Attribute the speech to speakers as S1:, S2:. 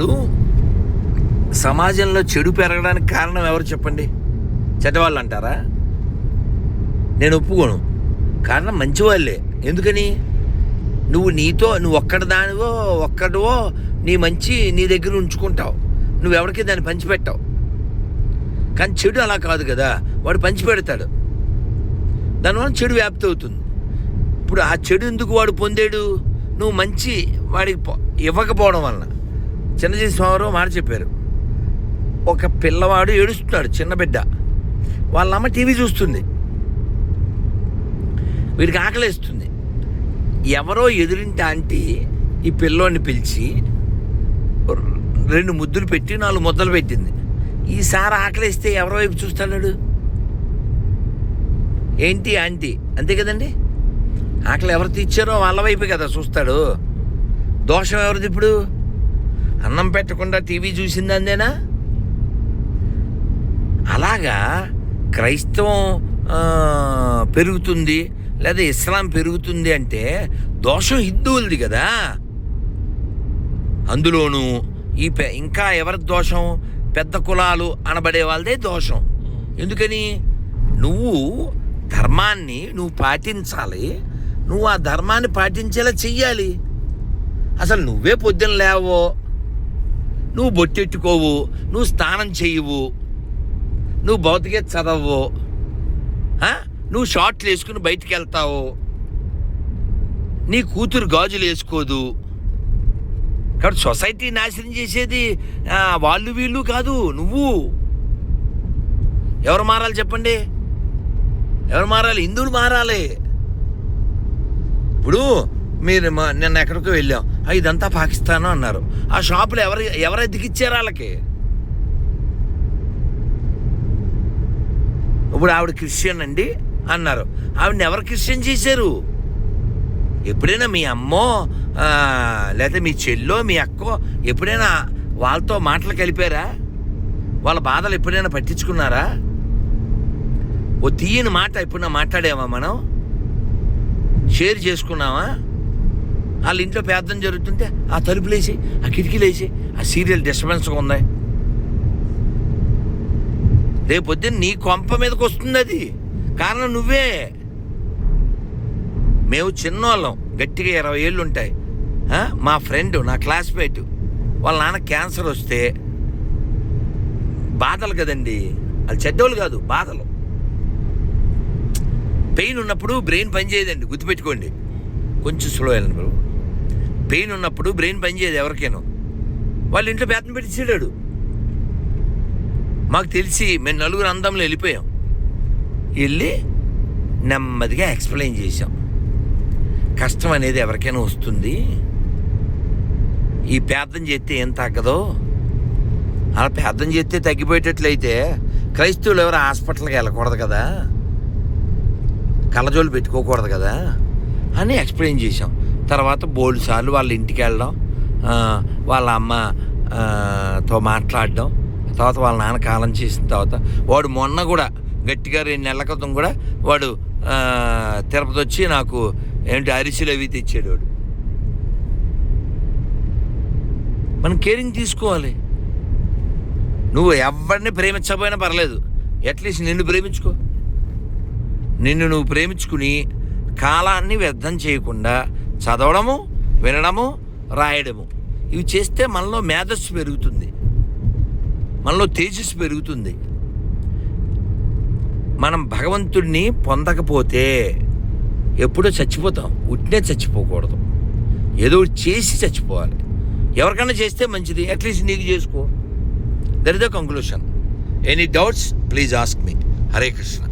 S1: ఇప్పుడు సమాజంలో చెడు పెరగడానికి కారణం ఎవరు చెప్పండి? చెడ్డవాళ్ళు అంటారా? నేను ఒప్పుకోను. కారణం మంచివాళ్ళే. ఎందుకని? నువ్వు నీతో నువ్వు ఒక్కడి దానివో ఒక్కడివో నీ మంచి నీ దగ్గర ఉంచుకుంటావు. నువ్వు ఎవరికి దాన్ని పంచిపెట్టావు. కానీ చెడు అలా కాదు కదా. వాడు పంచిపెడతాడు. దానివల్ల చెడు వ్యాప్తి అవుతుంది. ఇప్పుడు ఆ చెడు ఎందుకు వాడు పొందాడు? నువ్వు మంచి వాడికి ఇవ్వకపోవడం వలన. చిన్నజీ స్వామిరావు మాట చెప్పారు. ఒక పిల్లవాడు ఏడుస్తున్నాడు చిన్న బిడ్డ. వాళ్ళమ్మ టీవీ చూస్తుంది. వీడికి ఆకలేస్తుంది. ఎవరో ఎదురింటి ఆంటీ ఈ పిల్లోని పిలిచి రెండు ముద్దులు పెట్టి నాలుగు ముద్దలు పెట్టింది. ఈసారి ఆకలిస్తే ఎవరో వైపు చూస్తాడు? ఏంటి ఆంటీ? అంతే కదండి? ఆకలి ఎవరు తీర్చారో వాళ్ళ వైపు కదా చూస్తాడు. దోషం ఎవరిది ఇప్పుడు? అన్నం పెట్టకుండా టీవీ చూసింది అందేనా అలాగా క్రైస్తవం పెరుగుతుంది లేదా ఇస్లాం పెరుగుతుంది అంటే దోషం హిందువులది కదా. అందులోనూ ఈ పె- ఇంకా ఎవరి దోషం? పెద్ద కులాలు అనబడే వాళ్ళదే దోషం. ఎందుకని? నువ్వు ధర్మాన్ని నువ్వు పాటించాలి. నువ్వు ఆ ధర్మాన్ని పాటించేలా చెయ్యాలి. అసలు నువ్వే పొద్దున లేవో నువ్వు బొట్టెట్టుకోవు నువ్వు స్నానం చేయవు నువ్వు భౌతిక చదవవు నువ్వు షార్ట్లు వేసుకుని బయటికి వెళ్తావు నీ కూతురు గాజులు వేసుకోదు. కాబట్టి సొసైటీ నాశనం చేసేది వాళ్ళు వీళ్ళు కాదు నువ్వు. ఎవరు మారాలి చెప్పండి? ఎవరు మారాలి? హిందువులు మారాలి. ఇప్పుడు మీరు మా- నిన్న ఎక్కడికో వెళ్ళాం. ఇదంతా పాకిస్తాన్ అన్నారు. ఆ షాపులు ఎవరు ఎవరు ఎదిగిచ్చారు వాళ్ళకి? ఇప్పుడు ఆవిడ క్రిస్టియన్ అండి అన్నారు. ఆవిడని ఎవరు క్రిస్టియన్ చేశారు? ఎప్పుడైనా మీ అమ్మో ఆ, లేకపోతే మీ చెల్లో మీ అక్కో ఎప్పుడైనా వాళ్ళతో మాటలు కలిపారా? వాళ్ళ బాధలు ఎప్పుడైనా పట్టించుకున్నారా? ఓ తీయని మాట ఎప్పుడైనా మాట్లాడామా మనం? షేర్ చేసుకున్నామా? వాళ్ళ ఇంట్లో పేదం జరుగుతుంటే ఆ తలుపులేసి ఆ కిటికీలు వేసి ఆ సీరియల్ డిస్టర్బెన్స్గా ఉన్నాయి. రేపొద్దున నీ కొంప మీదకి వస్తుంది అది. కారణం నువ్వే. మేము చిన్నోళ్ళం గట్టిగా ఇరవై ఏళ్ళు ఉంటాయి. మా ఫ్రెండ్ నా క్లాస్మేట్. వాళ్ళ నాన్న క్యాన్సర్ వస్తే బాధలు కదండి. వాళ్ళు చెడ్డోళ్ళు కాదు బాధలు. పెయిన్ ఉన్నప్పుడు బ్రెయిన్ పనిచేయదండి గుర్తుపెట్టుకోండి. కొంచెం స్లో వెళ్ళినప్పుడు పెయిన్ ఉన్నప్పుడు బ్రెయిన్ పనిచేయదు ఎవరికైనా. వాళ్ళ ఇంట్లో బేతం పెట్టించాడు మాకు తెలిసి మేము నలుగురు అందంలో వెళ్ళిపోయాం. వెళ్ళి నెమ్మదిగా ఎక్స్ప్లెయిన్ చేసాం కష్టం అనేది ఎవరికైనా వస్తుంది. ఈ పేదం చేస్తే ఏం తగ్గదో? అలా పేదం చేస్తే తగ్గిపోయేటట్లయితే క్రైస్తవులు ఎవరు హాస్పిటల్కి వెళ్ళకూడదు కదా? కళ్ళజోలు పెట్టుకోకూడదు కదా? అని ఎక్స్ప్లెయిన్ చేసాం తర్వాత బోలుసార్లు వాళ్ళ ఇంటికి వెళ్ళడం వాళ్ళ అమ్మతో మాట్లాడడం తర్వాత వాళ్ళ నాన్న కాలం చేసిన తర్వాత వాడు మొన్న కూడా గట్టిగా రెండు నెలల క్రితం కూడా వాడు తిరుపతి వచ్చి నాకు ఏంటి అరిసెలు అవి తెచ్చాడు వాడు. మనం కేరింగ్ తీసుకోవాలి. నువ్వు ఎవరిని ప్రేమించకపోయినా పర్లేదు. అట్లీస్ట్ నిన్ను ప్రేమించుకో. నిన్ను నువ్వు ప్రేమించుకుని కాలాన్ని వ్యర్థం చేయకుండా చదవడము వినడము రాయడము. ఇవి చేస్తే మనలో మేధస్సు పెరుగుతుంది. మనలో తేజస్సు పెరుగుతుంది. మనం భగవంతుడిని పొందకపోతే ఎప్పుడో చచ్చిపోతాం. ఉట్నే చచ్చిపోకూడదు. ఏదో చేసి చచ్చిపోవాలి. ఎవరికైనా చేస్తే మంచిది. అట్లీస్ట్ నీకు చేసుకో. That is the conclusion any doubts please ask me Hare Krishna